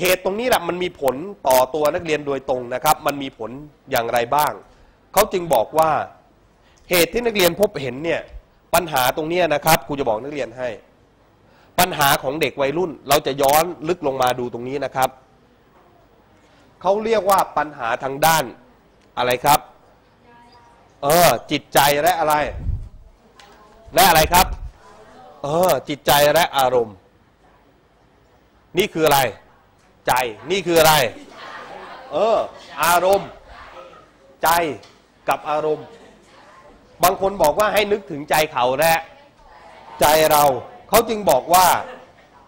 เหตุตรงนี้แหละมันมีผลต่อตัวนักเรียนโดยตรงนะครับ มันมีผลอย่างไรบ้าง เขาจึงบอกว่าเหตุที่นักเรียนพบเห็นเนี่ยปัญหาตรงเนี้ยนะครับครูจะบอกนักเรียนให้ ปัญหาของเด็กวัยรุ่น เราจะย้อนลึกลงมาดูตรงนี้นะครับเขาเรียกว่าปัญหาทางด้านอะไรครับ เออ จิตใจและอะไร และอะไรครับ เออ จิตใจและอารมณ์ นี่คืออะไร ใจนี่คืออะไร เออ อารมณ์ ใจกับอารมณ์ บางคนบอกว่าให้นึกถึงใจเขาและใจเรา เขาจึงบอกว่า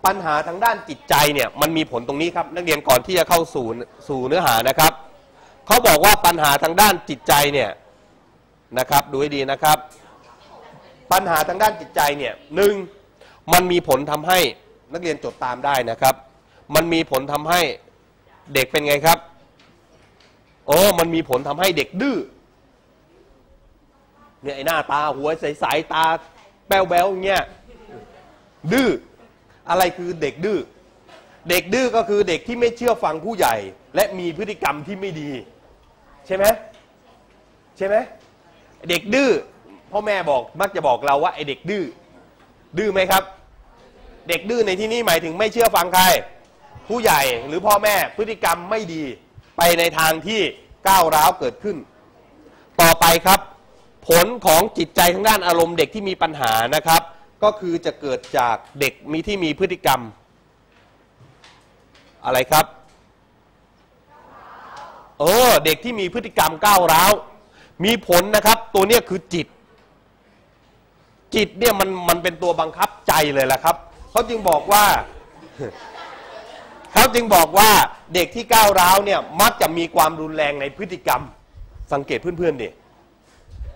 ปัญหาทางด้านจิตใจเนี่ยมันมีผลตรงนี้ครับ นักเรียนก่อนที่จะเข้าสู่สู่เนื้อหานะครับ เขาบอกว่าปัญหาทางด้านจิตใจเนี่ยนะครับ ดูให้ดีนะครับ ปัญหาทางด้านจิตใจเนี่ยหนึ่งมันมีผลทำให้นักเรียนจดตามได้นะครับ มันมีผลทำให้เด็กเป็นไงครับโอ้มันมีผลทำให้เด็กดื้อเนี่ยไอ้หน้าตาหัวใสๆตาแป๊วๆอย่างเงี้ยดื้ออะไรคือเด็กดื้อเด็กดื้อก็คือเด็กที่ไม่เชื่อฟังผู้ใหญ่ และมีพฤติกรรมที่ไม่ดี ใช่ไหมใช่ไหมเด็กดื้อพ่อแม่บอกมักจะบอกเราว่าไอเด็กดื้อดื้อไหมครับ เด็กดื้อในที่นี้หมายถึงไม่เชื่อฟังใคร ผู้ใหญ่หรือพ่อแม่พฤติกรรมไม่ดีไปในทางที่ก้าวร้าวเกิดขึ้น ต่อไปครับ ผลของจิตใจทางด้านอารมณ์เด็กที่มีปัญหานะครับ ก็คือจะเกิดจากเด็กมีที่มีพฤติกรรม อะไรครับเออเด็กที่มีพฤติกรรมก้าวร้าว มีผลนะครับ ตัวเนี้ยคือจิต จิตเนี่ยมันมันเป็นตัวบังคับใจเลยแหละครับเขาจึงบอกว่า เขาจึงบอกว่าเด็กที่ก้าวร้าวเนี่ยมักจะมีความรุนแรงในพฤติกรรม สังเกตเพื่อนๆดิ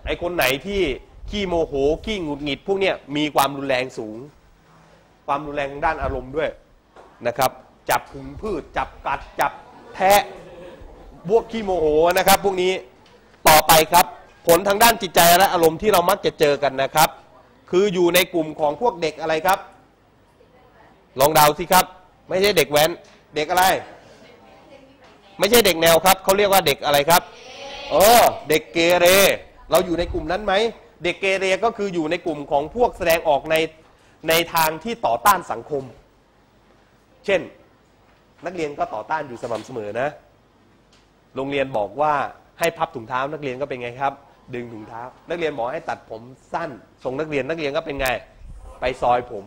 ไอคนไหนที่ขี้โมโหขี้หงุดหงิด พวกเนี้ยมีความรุนแรงสูง ความรุนแรงด้านอารมณ์ด้วยนะครับ จับผึงพืช จับกัดจับแทะพวกขี้โมโหนะครับ พวกนี้ต่อไปครับ ผลทางด้านจิตใจและอารมณ์ที่เรามักจะเจอกันนะครับ คืออยู่ในกลุ่มของพวกเด็กอะไรครับ ลองเดาสิครับ ไม่ใช่เด็กแว้น เด็กอะไร ไม่ใช่เด็กแนวครับเขาเรียกว่าเด็กอะไรครับ เออ เด็กเกเร เราอยู่ในกลุ่มนั้นไหม เด็กเกเรก็คืออยู่ในกลุ่มของพวกแสดงออกในในทางที่ต่อต้านสังคม เช่น นักเรียนก็ต่อต้านอยู่สม่ำเสมอนะ โรงเรียนบอกว่าให้พับถุงเท้านักเรียนก็เป็นไงครับ ดึงถุงเท้า นักเรียนบอกให้ตัดผมสั้นทรงนักเรียนนักเรียนก็เป็นไง ไปซอยผม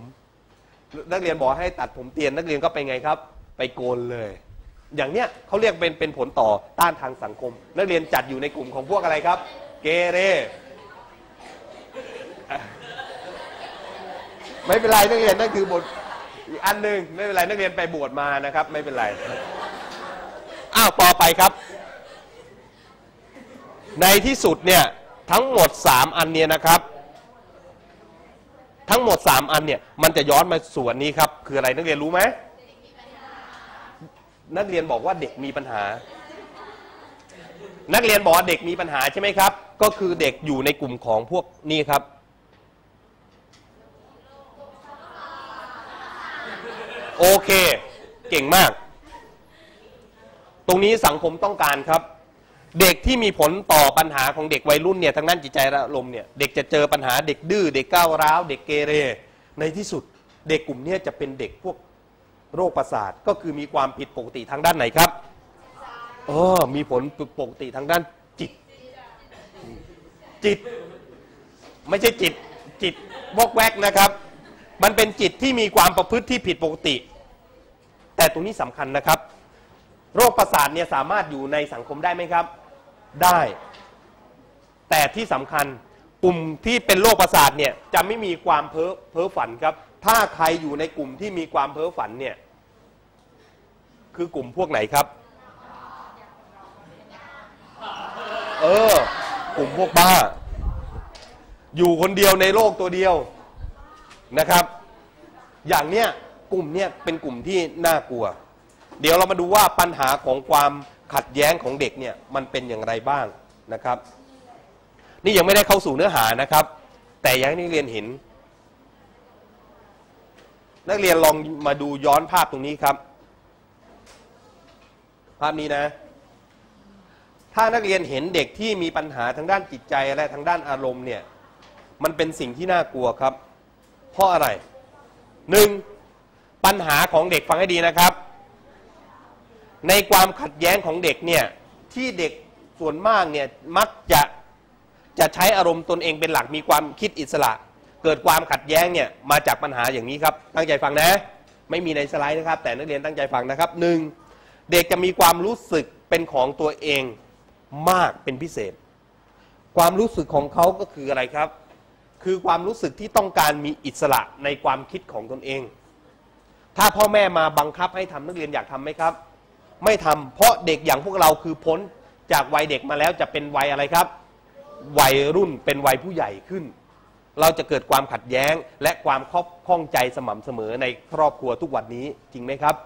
นักเรียนบอกให้ตัดผมเตียนนักเรียนก็ไปไงครับ ไปโกนเลย อย่างเนี้ยเขาเรียกเป็นเป็นผลต่อต้านทางสังคม นักเรียนจัดอยู่ในกลุ่มของพวกอะไรครับ เกเรไม่เป็นไรนักเรียนนั่นคือบทอีกอันหนึ่งไม่เป็นไรนักเรียนไปบวชมานะครับ ไม่เป็นไรอ้าวต่อไปครับ ในที่สุดเนี่ยทั้งหมด 3 อันเนี่ยนะครับ ทั้งหมด 3 อันเนี่ยมันจะย้อนมาส่วนนี้ครับ คืออะไรนักเรียนรู้ไหมนักเรียนบอกว่าเด็กมีปัญหา นักเรียนบอกว่าเด็กมีปัญหาใช่ไหมครับ ก็คือเด็กอยู่ในกลุ่มของพวกนี้ครับ โอเค เก่งมาก ตรงนี้สังคมต้องการครับ เด็กที่มีผลต่อปัญหาของเด็กวัยรุ่นเนี่ยทางด้านจิตใจและอารมณ์เนี่ยเด็กจะเจอปัญหาเด็กดื้อเด็กก้าวร้าวเด็กเกเร ในที่สุดเด็กกลุ่มนี้จะเป็นเด็กพวกโรคประสาทก็คือมีความผิดปกติทางด้านไหนครับเออมีผลปกติทางด้านจิต จิต ไม่ใช่จิตจิตวอกแวกนะครับ มันเป็นจิตที่มีความประพฤติที่ผิดปกติ แต่ตรงนี้สำคัญนะครับ โรคประสาทเนี่ยสามารถอยู่ในสังคมได้ไหมครับ ได้ แต่ที่สำคัญกลุ่มที่เป็นโรคประสาทเนี่ยจะไม่มีความเพ้อเพ้อฝันครับ ถ้าใครอยู่ในกลุ่มที่มีความเพ้อฝันเนี่ยคือกลุ่มพวกไหนครับ เออ กลุ่มพวกบ้า อยู่คนเดียวในโลกตัวเดียวนะครับ อย่างเนี้ยกลุ่มเนี้ยเป็นกลุ่มที่น่ากลัว เดี๋ยวเรามาดูว่าปัญหาของความ ขัดแย้งของเด็กเนี่ยมันเป็นอย่างไรบ้างนะครับ นี่ยังไม่ได้เข้าสู่เนื้อหานะครับ แต่อยังให้นักเรียนเห็น นักเรียนลองมาดูย้อนภาพตรงนี้ครับ ภาพนี้นะ ถ้านักเรียนเห็นเด็กที่มีปัญหาทางด้านจิตใจและทางด้านอารมณ์เนี่ยมันเป็นสิ่งที่น่ากลัวครับ เพราะอะไรหนึ่งปัญหาของเด็กฟังให้ดีนะครับ ในความขัดแย้งของเด็กเนี่ยที่เด็กส่วนมากเนี่ยมักจะจะใช้อารมณ์ตนเองเป็นหลักมีความคิดอิสระ เกิดความขัดแย้งเนี่ยมาจากปัญหาอย่างนี้ครับ ตั้งใจฟังนะ ไม่มีในสไลด์นะครับ แต่นักเรียนตั้งใจฟังนะครับหนึ่งเด็กจะมีความรู้สึกเป็นของตัวเองมากเป็นพิเศษ ความรู้สึกของเขาก็คืออะไรครับ คือความรู้สึกที่ต้องการมีอิสระในความคิดของตนเอง ถ้าพ่อแม่มาบังคับให้ทำนักเรียนอยากทำไหมครับ ไม่ทำเพราะเด็กอย่างพวกเราคือพ้นจากวัยเด็กมาแล้วจะเป็นวัยอะไรครับ วัยรุ่นเป็นวัยผู้ใหญ่ขึ้น เราจะเกิดความขัดแย้งและความครอบข้องใจสม่ำเสมอในครอบครัวทุกวันนี้จริงไหมครับ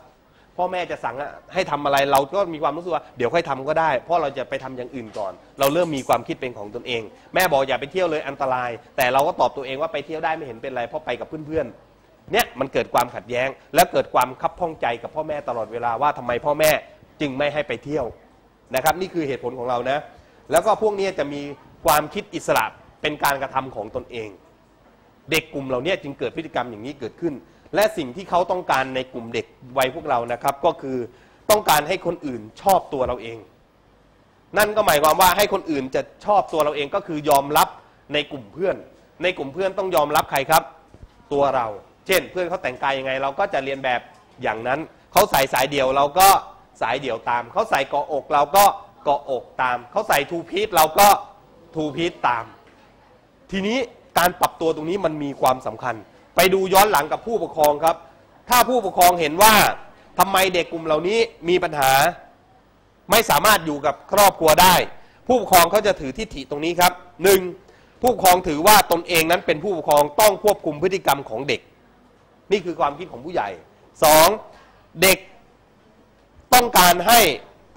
พ่อแม่จะสั่งให้ทำอะไรเราก็มีความรู้สึกว่าเดี๋ยวค่อยทำก็ได้ เพราะเราจะไปทำอย่างอื่นก่อน เราเริ่มมีความคิดเป็นของตนเอง แม่บอกอย่าไปเที่ยวเลยอันตราย แต่เราก็ตอบตัวเองว่าไปเที่ยวได้ไม่เห็นเป็นไรเพราะไปกับเพื่อนๆ เนี่ยมันเกิดความขัดแย้ง และเกิดความคับข้องใจกับพ่อแม่ตลอดเวลาว่าทำไมพ่อแม่จึงไม่ให้ไปเที่ยวนะครับ นี่คือเหตุผลของเรานะ แล้วก็พวกนี้จะมีความคิดอิสระเป็นการกระทำของตนเอง เด็กกลุ่มเหล่านี้จึงเกิดพฤติกรรมอย่างนี้เกิดขึ้น และสิ่งที่เขาต้องการในกลุ่มเด็กวัยพวกเรานะครับ ก็คือต้องการให้คนอื่นชอบตัวเราเอง นั่นก็หมายความว่าให้คนอื่นจะชอบตัวเราเองก็คือยอมรับในกลุ่มเพื่อน ในกลุ่มเพื่อนต้องยอมรับใครครับ ตัวเรา ช่น เพื่อนเขาแต่งกายยังไง เราก็จะเรียนแบบอย่างนั้นเขาใส่สายเดี่ยวเราก็สายเดี่ยวตามเขาใส่เกาะอกเราก็เกาะอกตามเขาใส่ทูพีทเราก็ทูพีทตาม ทีนี้การปรับตัวตรงนี้มันมีความสำคัญ ไปดูย้อนหลังกับผู้ปกครองครับ ถ้าผู้ปกครองเห็นว่าทำไมเด็กกลุ่มเหล่านี้มีปัญหา ไม่สามารถอยู่กับครอบครัวได้ ผู้ปกครองเขาจะถือทิฏฐิตรงนี้ครับหนึ่งผู้ปกครองถือว่าตนเองนั้นเป็นผู้ปกครองต้องควบคุมพฤติกรรมของเด็ก นี่คือความคิดของผู้ใหญ่สองเด็กต้องการให้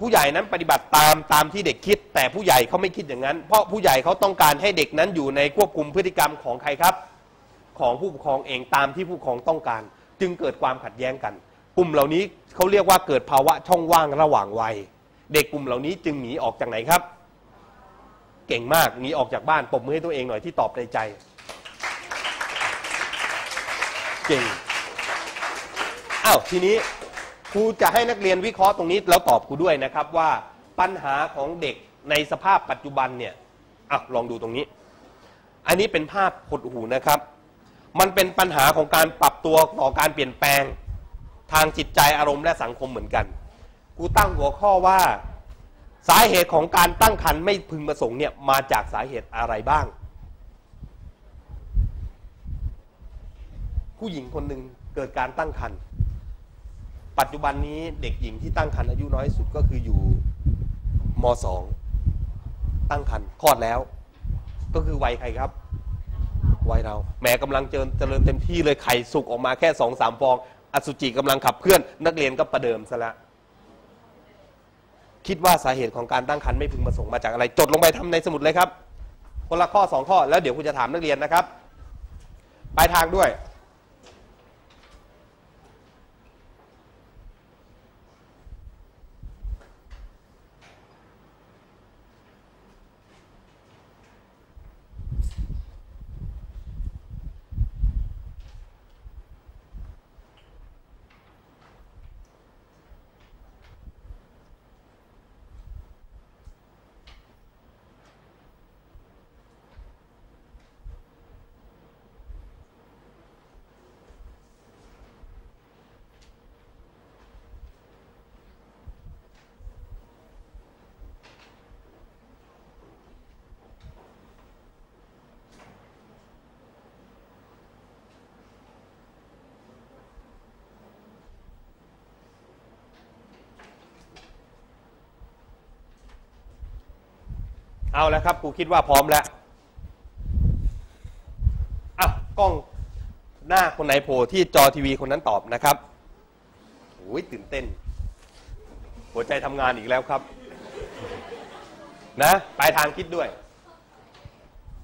ผู้ใหญ่นั้นปฏิบัติตามตามที่เด็กคิด แต่ผู้ใหญ่เขาไม่คิดอย่างนั้น เพราะผู้ใหญ่เขาต้องการให้เด็กนั้นอยู่ในควบคุมพฤติกรรมของใครครับ ของผู้ปกครองเองตามที่ผู้ปกครองต้องการ จึงเกิดความขัดแย้งกัน กลุ่มเหล่านี้เขาเรียกว่าเกิดภาวะช่องว่างระหว่างวัย เด็กกลุ่มเหล่านี้จึงหนีออกจากไหนครับ เก่งมากหนีออกจากบ้านปรบมือให้ตัวเองหน่อยที่ตอบในใจ เก่ง อ้าวทีนี้ครูจะให้นักเรียนวิเคราะห์ตรงนี้แล้วตอบครูด้วยนะครับว่าปัญหาของเด็กในสภาพปัจจุบันเนี่ยอะลองดูตรงนี้ อันนี้เป็นภาพหดหูนะครับ มันเป็นปัญหาของการปรับตัวต่อการเปลี่ยนแปลงทางจิตใจอารมณ์และสังคมเหมือนกันกูตั้งหัวข้อว่า สาเหตุของการตั้งครรภ์ไม่พึงประสงค์เนี่ยมาจากสาเหตุอะไรบ้าง ผู้หญิงคนหนึ่งเกิดการตั้งครรภ์ ปัจจุบันนี้เด็กหญิงที่ตั้งครรภ์อายุน้อยสุดก็คืออยู่มสองตั้งครรภ์คลอดแล้ว ก็คือวัยใครครับวัยเราแม้กำลังเจริญเจริญเต็มที่เลยไข่สุกออกมาแค่สองสามฟอง อสุจิกำลังขับเคลื่อน นักเรียนก็ประเดิมซะละคิดว่าสาเหตุของการตั้งครรภ์ไม่พึงประสงค์มาจากอะไร จดลงไปทำในสมุดเลยครับ คนละข้อสองข้อแล้วเดี๋ยวคุณจะถามนักเรียนนะครับ ปลายทางด้วย เอาแล้วครับครูคิดว่าพร้อมแล้วอะกล้องหน้าคนไหนโผล่ที่จอทีวีคนนั้นตอบนะครับโอ้ยตื่นเต้น หัวใจทำงานอีกแล้วครับ นะปลายทางคิดด้วย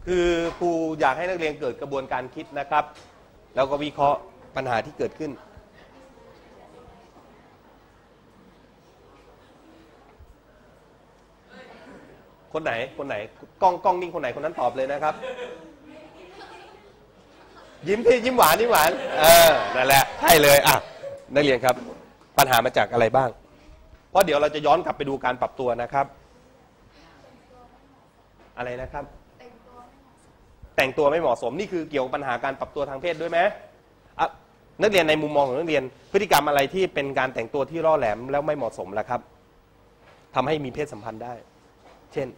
คือครูอยากให้นักเรียนเกิดกระบวนการคิดนะครับ แล้วก็วิเคราะห์ปัญหาที่เกิดขึ้น คนไหนคนไหนกล้องกล้องนิ่งคนไหนคนนั้นตอบเลยนะครับ ยิ้มที่ยิ้มหวานยิ้มหวานเออนั่นแหละใช่เลยอะนักเรียนครับ ปัญหามาจากอะไรบ้าง เพราะเดี๋ยวเราจะย้อนกลับไปดูการปรับตัวนะครับ อะไรนะครับ แต่งตัวไม่เหมาะสมนี่คือเกี่ยวกับปัญหาการปรับตัวทางเพศด้วยไหมนักเรียนในมุมมองของนักเรียน พฤติกรรมอะไรที่เป็นการแต่งตัวที่ร่อแหลมแล้วไม่เหมาะสมล่ะครับทำให้มีเพศสัมพันธ์ได้ เช่น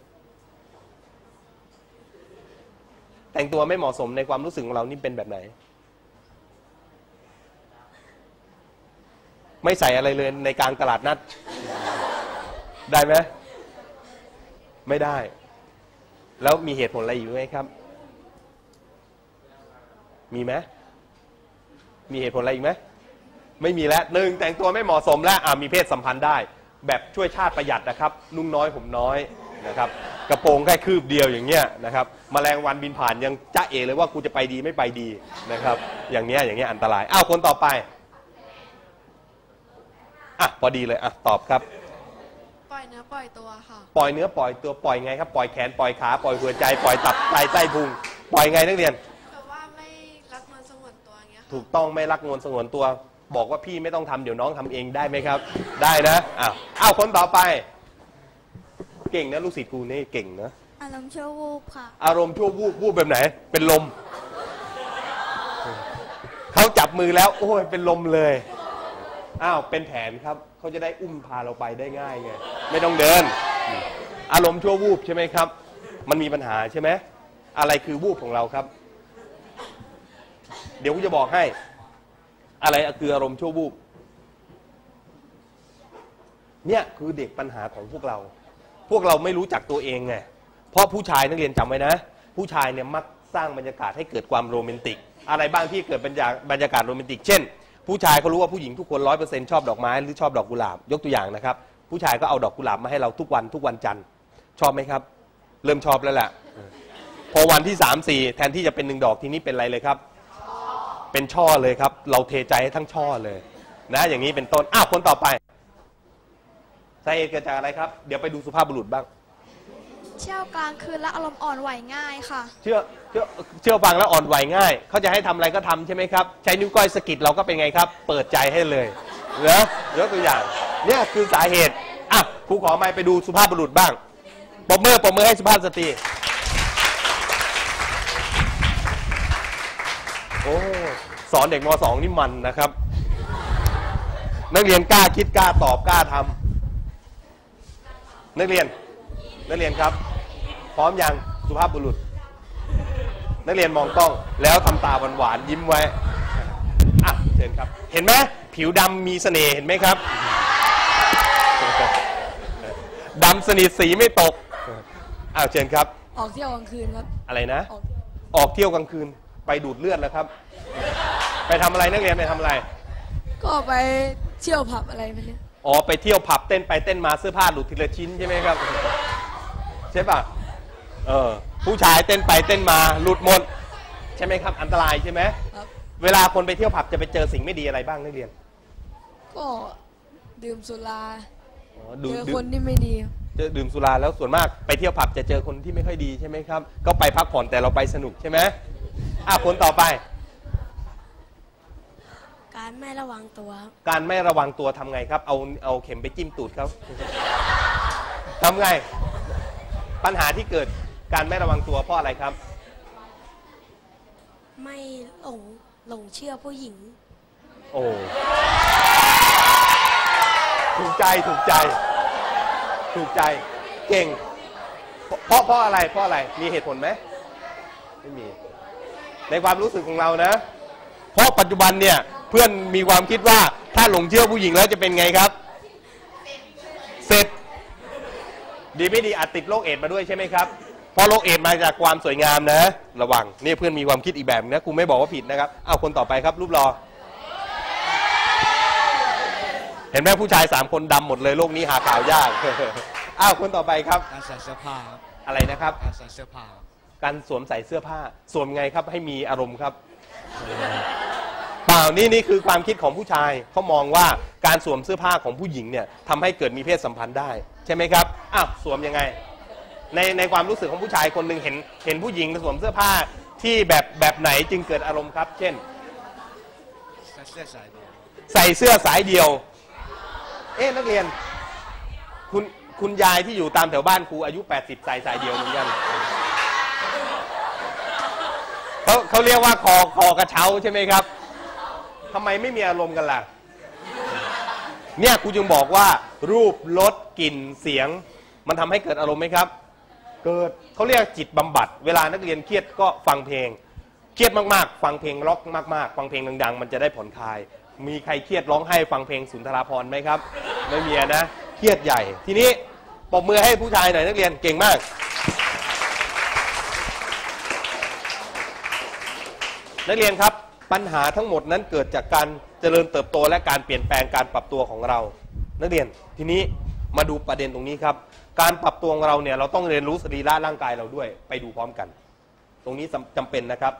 แต่งตัวไม่เหมาะสมในความรู้สึกของเรานี่เป็นแบบไหน ไม่ใส่อะไรเลยในกลางตลาดนัด ได้ไหมไม่ได้ แล้วมีเหตุผลอะไรอยู่ไหมครับ มีไหมมีเหตุผลอะไรอีกไหมไม่มีแล้วหนึ่งแต่งตัวไม่เหมาะสมและอ่ามีเพศสัมพันธ์ได้ แบบช่วยชาติประหยัดนะครับ นุ่งน้อยผมน้อยนะครับ กระโปรงแค่คืบเดียวอย่างเงี้ยนะครับมแมลงวันบินผ่านยังจ้าเอเลยว่ากูจะไปดีไม่ไปดีนะครับ อย่างเงี้ยอย่างเงี้ยอันตรายอ้าวคนต่อไปอะพอดีเลยอะตอบครับ ปล่อยเนื้อปล่อยตัวค่ะ ปล่อยเนื้อปล่อยตัวปล่อยไงครับ ปล่อยแขนปล่อยขาปล่อยหัวใจปล่อยตับไตไส้พุงปล่อยไงนักเรียนแบบว่าไม่รักมันสงวนตัวอย่างเงี้ยค่ะถูกต้องไม่รักงวนสงวนตัว บอกว่าพี่ไม่ต้องทำเดี๋ยวน้องทำเองได้ไหมครับ ได้นะอ้าวอ้าวคนต่อไป เก่งนะลูกศิษย์กูนี่เก่งนะ อารมณ์ชั่ววูบค่ะ อารมณ์ชั่ววูบวูบแบบไหน เป็นลม เขาจับมือแล้ว โอ้ยเป็นลมเลย อ้าว เป็นแผนครับ เขาจะได้อุ้มพาเราไปได้ง่ายไง ไม่ต้องเดิน อารมณ์ชั่ววูบใช่ไหมครับ มันมีปัญหาใช่ไหม อะไรคือวูบของเราครับ เดี๋ยวกูจะบอกให้ อะไรคืออารมณ์ชั่ววูบเนี่ยคือเด็กปัญหาของพวกเราพ วกเราไม่รู้จักตัวเองไงเพราะผู้ชายนักเรียนจำไว้นะ ผู้ชายเนี่ยมักสร้างบรรยากาศให้เกิดความโรแมนติก อะไรบ้างที่เกิดบรรยาบรรยากาศโรแมนติก เช่น ผู้ชายเขารู้ว่าผู้หญิงทุกคนร้อยเปอร์เซ็นต์ชอบดอกไม้หรือชอบดอกกุหลาบยกตัวอย่างนะครับ ผู้ชายก็เอาดอกกุหลาบมาให้เราทุกวันทุกวันจันทร์ชอบไหมครับ เริ่มชอบแล้วแหละพอวันที่สามสี่แทนที่จะเป็นหนึ่งดอกทีนี้เป็นอะไรเลยครับ เป็นช่อเลยครับ เราเทใจให้ทั้งช่อเลย นะ อย่างนี้เป็นต้นอ้าวคนต่อไป สาเหตุเกิดจากอะไรครับ เดี๋ยวไปดูสุภาพบุรุษบ้าง เที่ยวกลางคืนและอารมณ์อ่อนไหวง่ายค่ะ เชื่อเชื่อเชื่อฟังแล้วอ่อนไหวง่าย เขาจะให้ทำอะไรก็ทำใช่ไหมครับ ใช้นิ้วก้อยสะกิดเราก็เป็นไงครับ เปิดใจให้เลยเหรอยกตัวอย่าง เนี่ยคือสาเหตุ อะครูขอไม้ไปดูสุภาพบุรุษบ้างปรบมือปรบมือให้สุภาพสตรี โอ้สอนเด็กมสองนี่มันนะครับ นักเรียนกล้าคิดกล้าตอบกล้าทำ นักเรียน นักเรียนครับ พร้อมยังสุภาพบุรุษ นักเรียนมองกล้องแล้วทำตาหวานๆยิ้มไว้อะเชิญครับ เห็นไหมผิวดำมีเสน่ห์เห็นไหมครับดำสนิทสีไม่ตกอ้าวเชิญครับ ออกเที่ยวกลางคืนครับ อะไรนะ ออกออกเที่ยวกลางคืน ไปดูดเลือดแล้วครับ ไปทำอะไรนักเรียนไปทำอะไร ก็ไปเที่ยวผับอะไรไปเนี่ย อ๋อไปเที่ยวผับเต้นไปเต้นมาเสื้อผ้าหลุดทีละชิ้นใช่ไหมครับ ใช่ป่ะเออผู้ชายเต้นไปเต้นมาหลุดหมด ใช่ไหมครับ อันตรายใช่ไหมครับเวลาคนไปเที่ยวผับจะไปเจอสิ่งไม่ดีอะไรบ้างนักเรียนก็ดื่มสุราอ๋อดูเจอดื่คมนที่ไม่ดีครับเจอดื่มสุราแล้วส่วนมากไปเที่ยวผับจะเจอคนที่ไม่ค่อยดีใช่ไหมครับ ก็ไปพักผ่อนแต่เราไปสนุกใช่ไหมอะคนต่อไป การไม่ระวังตัวครับการไม่ระวังตัวทำไงครับ เอาเอาเข็มไปจิ้มตูดเขาทำไง ปัญหาที่เกิดการไม่ระวังตัวเพราะอะไรครับ ไม่หลงหลงเชื่อผู้หญิง โอ้ถูกใจถูกใจ ถูกใจเก่ง เพราะเพราะอะไรเพราะอะไรมีเหตุผลไหมไม่มี ในความรู้สึกของเรานะ เพราะปัจจุบันเนี่ย เพื่อนมีความคิดว่าถ้าหลงเชื่อผู้หญิงแล้วจะเป็นไงครับ เสร็จ ดีไม่ดีอาจติดโรคเอดส์มาด้วยใช่ไหมครับเพราะโรคเอดส์มาจากความสวยงามนะ ระวังนี่เพื่อนมีความคิดอีกแบบนึงนะครูไม่บอกว่าผิดนะครับเอาคนต่อไปครับ รูปรอ เห็นไหมผู้ชายสามคนดำหมดเลยโลกนี้หาข่าวยากอ้าวคนต่อไปครับการใส่เสื้อผ้าครับอะไรนะครับการใส่เสื้อผ้าครับการสวมใส่เสื้อผ้าสวมไงครับให้มีอารมณ์ครับเป ล่านี่นี่คือความคิดของผู้ชายเขามองว่าการสวมเสื้อผ้าของผู้หญิงเนี่ยทำให้เกิดมีเพศสัมพันธ์ได้ ใช่ไหมครับอ้าวสวมยังไง ในในความรู้สึกของผู้ชายคนหนึ่งเห็นเห็นผู้หญิงสวมเสื้อผ้าที่แบบแบบไหนจึงเกิดอารมณ์ครับ เช่น ใส่เสื้อสายเดียวใส่เสื้อสายเดียว เอ๊ะนักเรียน คุณคุณยายที่อยู่ตามแถวบ้านครูอายุ 80 ใส่สายเดียวเหมือนกันเขาเขาเรียกว่าคอคอกระเช้าใช่ไหมครับ ทำไมไม่มีอารมณ์กันล่ะ เนี่ยครูจึงบอกว่า รูปรสกลิ่นเสียง มันทำให้เกิดอารมณ์ไหมครับ เกิดเขาเรียกจิตบำบัด เวลานักเรียนเครียดก็ฟังเพลง เครียดมากๆ ฟังเพลงร็อกมากๆ ฟังเพลงดังๆ มันจะได้ผ่อนคลาย มีใครเครียดร้องไห้ฟังเพลงสุนทราพรณ์ไหมครับ ไม่มีนะ เครียดใหญ่ ทีนี้ปรบมือให้ผู้ชายหน่อยนักเรียนเก่งมากนักเรียนครับ ปัญหาทั้งหมดนั้นเกิดจากการเจริญเติบโตและการเปลี่ยนแปลงการปรับตัวของเรา นักเรียนทีนี้มาดูประเด็นตรงนี้ครับ การปรับตัวของเราเนี่ยเราต้องเรียนรู้สรีระร่างกายเราด้วย ไปดูพร้อมกัน ตรงนี้จำจำเป็นนะครับ